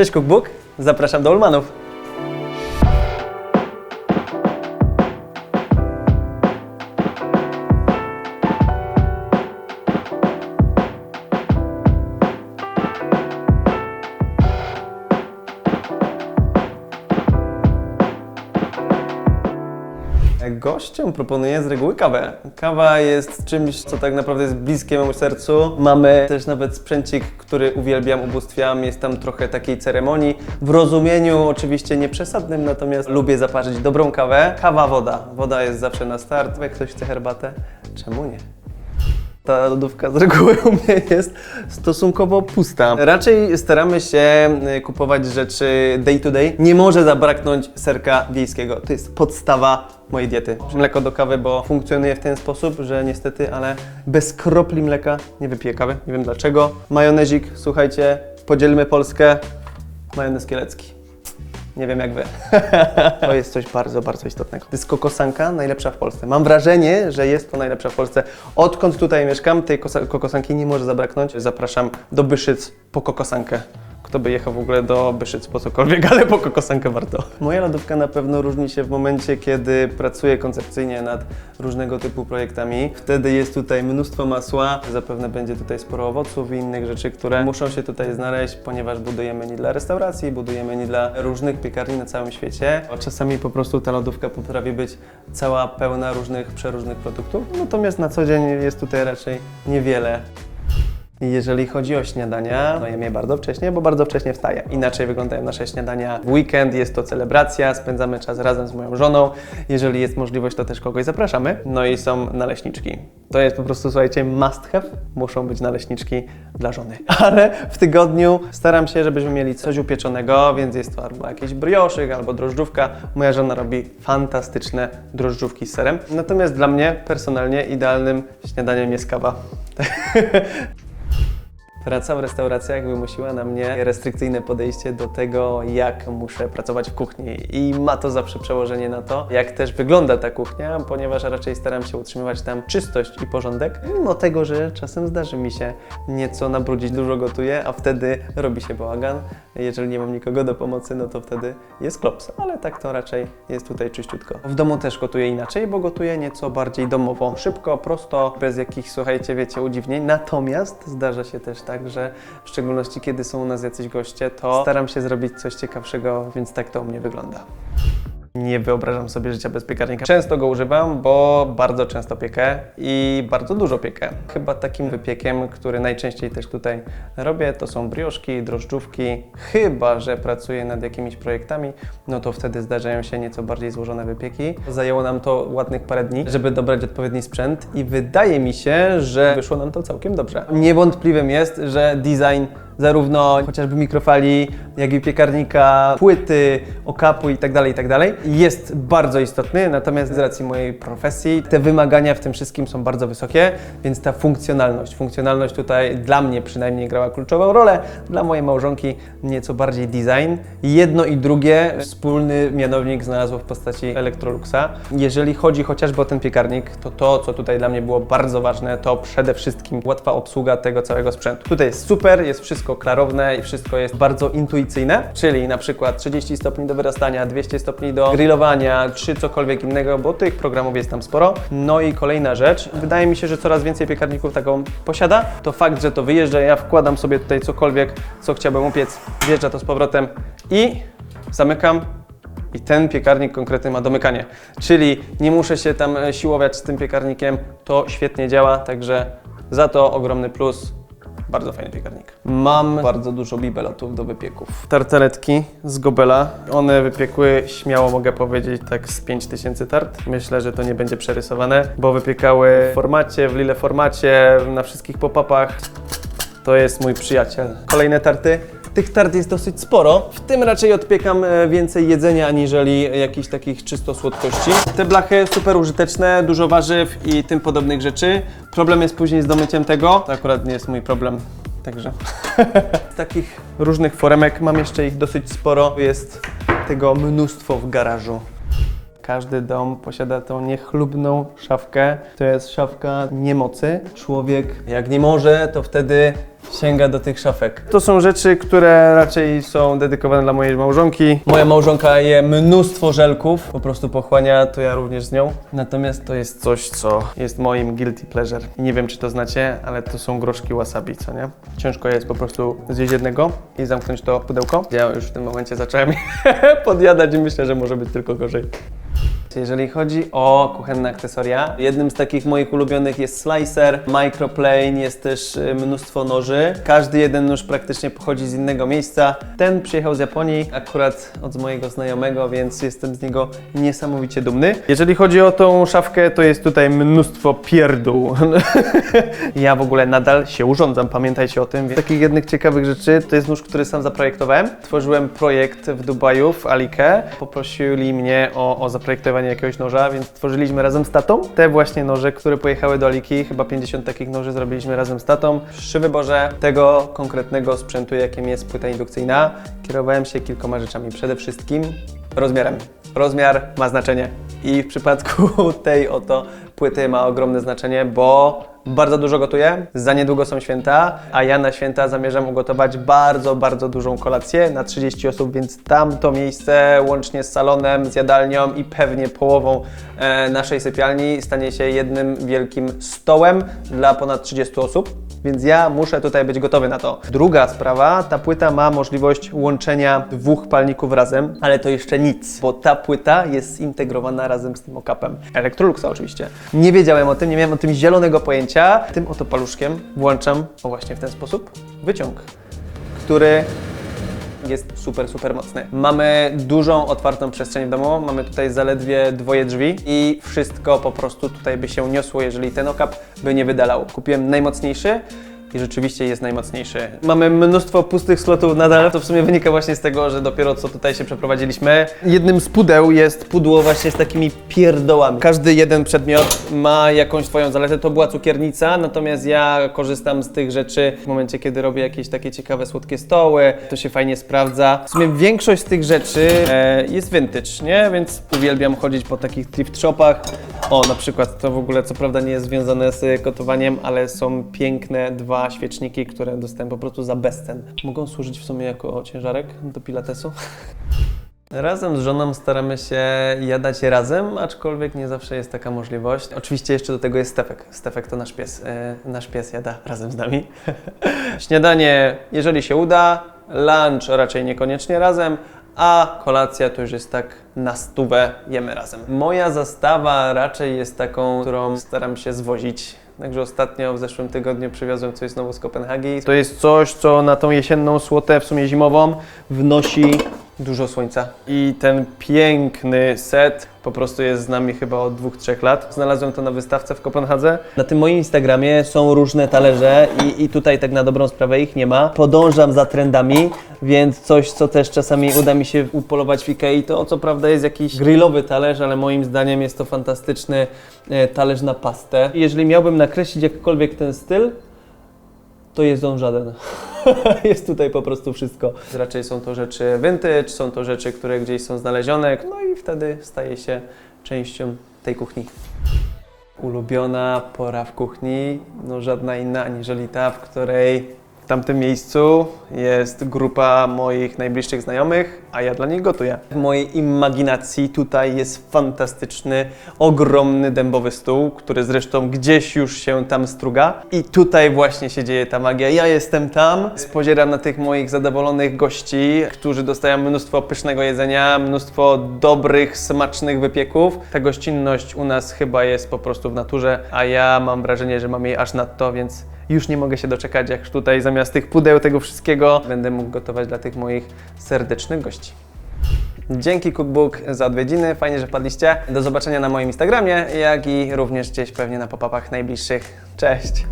Cześć Cookbook, zapraszam do Ulmanów. Gościom proponuję z reguły kawę. Kawa jest czymś, co tak naprawdę jest bliskie memu sercu. Mamy też nawet sprzęcik, który uwielbiam, ubóstwiam. Jest tam trochę takiej ceremonii. W rozumieniu oczywiście nieprzesadnym, natomiast lubię zaparzyć dobrą kawę. Kawa, woda. Woda jest zawsze na start. Jak ktoś chce herbatę, czemu nie? Ta lodówka z reguły u mnie jest stosunkowo pusta. Raczej staramy się y, kupować rzeczy day to day. Nie może zabraknąć serka wiejskiego. To jest podstawa mojej diety. Mleko do kawy, bo funkcjonuje w ten sposób, że niestety, ale bez kropli mleka nie wypiję kawy. Nie wiem dlaczego. Majonezik, słuchajcie, podzielmy Polskę. Majonez kielecki. Nie wiem jak wy. To jest coś bardzo, bardzo istotnego. To jest kokosanka najlepsza w Polsce. Mam wrażenie, że jest to najlepsza w Polsce. Odkąd tutaj mieszkam, tej kosa- kokosanki nie może zabraknąć. Zapraszam do Byszyc po kokosankę. Kto by jechał w ogóle do Byszyc po cokolwiek, ale po kokosankę warto. Moja lodówka na pewno różni się w momencie, kiedy pracuję koncepcyjnie nad różnego typu projektami. Wtedy jest tutaj mnóstwo masła, zapewne będzie tutaj sporo owoców i innych rzeczy, które muszą się tutaj znaleźć, ponieważ budujemy nie dla restauracji, budujemy nie dla różnych piekarni na całym świecie. A czasami po prostu ta lodówka potrafi być cała pełna różnych, przeróżnych produktów, natomiast na co dzień jest tutaj raczej niewiele. Jeżeli chodzi o śniadania, no jem je bardzo wcześnie, bo bardzo wcześnie wstaję. Inaczej wyglądają nasze śniadania w weekend, jest to celebracja, spędzamy czas razem z moją żoną. Jeżeli jest możliwość, to też kogoś zapraszamy. No i są naleśniczki. To jest po prostu, słuchajcie, must have. Muszą być naleśniczki dla żony. Ale w tygodniu staram się, żebyśmy mieli coś upieczonego, więc jest to albo jakiś brioszyk, albo drożdżówka. Moja żona robi fantastyczne drożdżówki z serem. Natomiast dla mnie personalnie idealnym śniadaniem jest kawa. Praca w restauracjach wymusiła na mnie restrykcyjne podejście do tego, jak muszę pracować w kuchni. I ma to zawsze przełożenie na to, jak też wygląda ta kuchnia, ponieważ raczej staram się utrzymywać tam czystość i porządek, mimo tego, że czasem zdarzy mi się nieco nabrudzić, dużo gotuję, a wtedy robi się bałagan. Jeżeli nie mam nikogo do pomocy, no to wtedy jest klops, ale tak to raczej jest tutaj czyściutko. W domu też gotuję inaczej, bo gotuję nieco bardziej domowo. Szybko, prosto, bez jakichś, słuchajcie, wiecie, udziwnień. Natomiast zdarza się też tak, że w szczególności kiedy są u nas jacyś goście, to staram się zrobić coś ciekawszego, więc tak to u mnie wygląda. Nie wyobrażam sobie życia bez piekarnika. Często go używam, bo bardzo często piekę i bardzo dużo piekę. Chyba takim wypiekiem, który najczęściej też tutaj robię, to są brioszki, drożdżówki. Chyba, że pracuję nad jakimiś projektami, no to wtedy zdarzają się nieco bardziej złożone wypieki. Zajęło nam to ładnych parę dni, żeby dobrać odpowiedni sprzęt i wydaje mi się, że wyszło nam to całkiem dobrze. Niewątpliwym jest, że design zarówno chociażby mikrofali, jak i piekarnika, płyty, okapu i tak dalej, i tak jest bardzo istotny, natomiast z racji mojej profesji te wymagania w tym wszystkim są bardzo wysokie, więc ta funkcjonalność, funkcjonalność tutaj dla mnie przynajmniej grała kluczową rolę, dla mojej małżonki nieco bardziej design. Jedno i drugie wspólny mianownik znalazło w postaci Electroluxa. Jeżeli chodzi chociażby o ten piekarnik, to to, co tutaj dla mnie było bardzo ważne, to przede wszystkim łatwa obsługa tego całego sprzętu. Tutaj jest super, jest wszystko klarowne i wszystko jest bardzo intuicyjne, czyli na przykład 30 stopni do wyrastania, 200 stopni do grillowania, czy cokolwiek innego, bo tych programów jest tam sporo. No i kolejna rzecz, wydaje mi się, że coraz więcej piekarników taką posiada, to fakt, że to wyjeżdża, ja wkładam sobie tutaj cokolwiek, co chciałbym upiec, wjeżdża to z powrotem i zamykam, i ten piekarnik konkretny ma domykanie. Czyli nie muszę się tam e, siłować z tym piekarnikiem, to świetnie działa, także za to ogromny plus. Bardzo fajny piekarnik. Mam bardzo dużo bibelotów do wypieków. Tartaletki z Gobela. One wypiekły, śmiało mogę powiedzieć, tak z 5000 tart. Myślę, że to nie będzie przerysowane, bo wypiekały w formacie, w lile formacie, na wszystkich pop-upach. To jest mój przyjaciel. Kolejne tarty. Tych tart jest dosyć sporo. W tym raczej odpiekam e, więcej jedzenia, aniżeli jakichś takich czysto słodkości. Te blachy super użyteczne, dużo warzyw i tym podobnych rzeczy. Problem jest później z domyciem tego. To akurat nie jest mój problem. Także z takich różnych foremek mam jeszcze ich dosyć sporo. Jest tego mnóstwo w garażu. Każdy dom posiada tą niechlubną szafkę. To jest szafka niemocy. Człowiek jak nie może, to wtedy sięga do tych szafek. To są rzeczy, które raczej są dedykowane dla mojej małżonki. Moja małżonka je mnóstwo żelków, po prostu pochłania, to ja również z nią. Natomiast to jest coś, co jest moim guilty pleasure. I nie wiem, czy to znacie, ale to są groszki wasabi, co nie? Ciężko jest po prostu zjeść jednego i zamknąć to pudełko. Ja już w tym momencie zacząłem podjadać i myślę, że może być tylko gorzej. Jeżeli chodzi o kuchenne akcesoria, jednym z takich moich ulubionych jest slicer, microplane, jest też y, mnóstwo noży. Każdy jeden nóż praktycznie pochodzi z innego miejsca. Ten przyjechał z Japonii, akurat od mojego znajomego, więc jestem z niego niesamowicie dumny. Jeżeli chodzi o tą szafkę, to jest tutaj mnóstwo pierdół. ja w ogóle nadal się urządzam, pamiętajcie o tym. Z takich jednych ciekawych rzeczy, to jest nóż, który sam zaprojektowałem. Tworzyłem projekt w Dubaju, w Alike. Poprosili mnie o, o zaprojektowanie jakiegoś noża, więc tworzyliśmy razem z tatą te właśnie noże, które pojechały do Aliki. Chyba 50 takich noży zrobiliśmy razem z tatą. Przy wyborze tego konkretnego sprzętu, jakim jest płyta indukcyjna, kierowałem się kilkoma rzeczami. Przede wszystkim rozmiarem. Rozmiar ma znaczenie. I w przypadku tej oto płyty ma ogromne znaczenie, bo bardzo dużo gotuję, za niedługo są święta, a ja na święta zamierzam ugotować bardzo, bardzo dużą kolację na 30 osób, więc tam to miejsce łącznie z salonem, z jadalnią i pewnie połową e, naszej sypialni stanie się jednym wielkim stołem dla ponad 30 osób. Więc ja muszę tutaj być gotowy na to. Druga sprawa, ta płyta ma możliwość łączenia dwóch palników razem, ale to jeszcze nic, bo ta płyta jest zintegrowana razem z tym okapem. Electroluxa oczywiście. Nie wiedziałem o tym, nie miałem o tym zielonego pojęcia. Tym oto paluszkiem włączam, o właśnie w ten sposób, wyciąg, który jest super, super mocny. Mamy dużą, otwartą przestrzeń w domu, mamy tutaj zaledwie dwoje drzwi i wszystko po prostu tutaj by się niosło, jeżeli ten okap by nie wydalał. Kupiłem najmocniejszy, i rzeczywiście jest najmocniejszy. Mamy mnóstwo pustych slotów nadal, to w sumie wynika właśnie z tego, że dopiero co tutaj się przeprowadziliśmy. Jednym z pudeł jest pudło właśnie z takimi pierdołami. Każdy jeden przedmiot ma jakąś swoją zaletę. To była cukiernica, natomiast ja korzystam z tych rzeczy w momencie, kiedy robię jakieś takie ciekawe, słodkie stoły. To się fajnie sprawdza. W sumie większość z tych rzeczy e, jest vintage, nie? Więc uwielbiam chodzić po takich thrift shopach. O, na przykład to w ogóle co prawda nie jest związane z gotowaniem, ale są piękne dwa świeczniki, które dostałem po prostu za bezcen. Mogą służyć w sumie jako ciężarek do pilatesu. Razem z żoną staramy się jadać razem, aczkolwiek nie zawsze jest taka możliwość. Oczywiście jeszcze do tego jest Stefek. Stefek to nasz pies. E, nasz pies jada razem z nami. Śniadanie, jeżeli się uda, lunch raczej niekoniecznie razem, a kolacja to już jest tak na stówę jemy razem. Moja zastawa raczej jest taką, którą staram się zwozić. Także ostatnio w zeszłym tygodniu przywiozłem coś znowu z Kopenhagi. To jest coś, co na tą jesienną słotę, w sumie zimową, wnosi dużo słońca. I ten piękny set po prostu jest z nami chyba od dwóch, trzech lat. Znalazłem to na wystawce w Kopenhadze. Na tym moim Instagramie są różne talerze i, i tutaj tak na dobrą sprawę ich nie ma. Podążam za trendami, więc coś, co też czasami uda mi się upolować w Ikei, to co prawda jest jakiś grillowy talerz, ale moim zdaniem jest to fantastyczny e, talerz na pastę. Jeżeli miałbym nakreślić jakkolwiek ten styl, to jest on żaden. jest tutaj po prostu wszystko. Raczej są to rzeczy vintage, są to rzeczy, które gdzieś są znalezione, no i wtedy staje się częścią tej kuchni. Ulubiona pora w kuchni, no żadna inna aniżeli ta, w której w tamtym miejscu jest grupa moich najbliższych znajomych, a ja dla nich gotuję. W mojej imaginacji tutaj jest fantastyczny, ogromny dębowy stół, który zresztą gdzieś już się tam struga. I tutaj właśnie się dzieje ta magia. Ja jestem tam, spodzieram na tych moich zadowolonych gości, którzy dostają mnóstwo pysznego jedzenia, mnóstwo dobrych, smacznych wypieków. Ta gościnność u nas chyba jest po prostu w naturze, a ja mam wrażenie, że mam jej aż nadto, więc już nie mogę się doczekać, jak tutaj zamiast tych pudeł, tego wszystkiego, będę mógł gotować dla tych moich serdecznych gości. Dzięki Cookbook za odwiedziny, fajnie, że wpadliście. Do zobaczenia na moim Instagramie, jak i również gdzieś pewnie na pop-upach najbliższych. Cześć!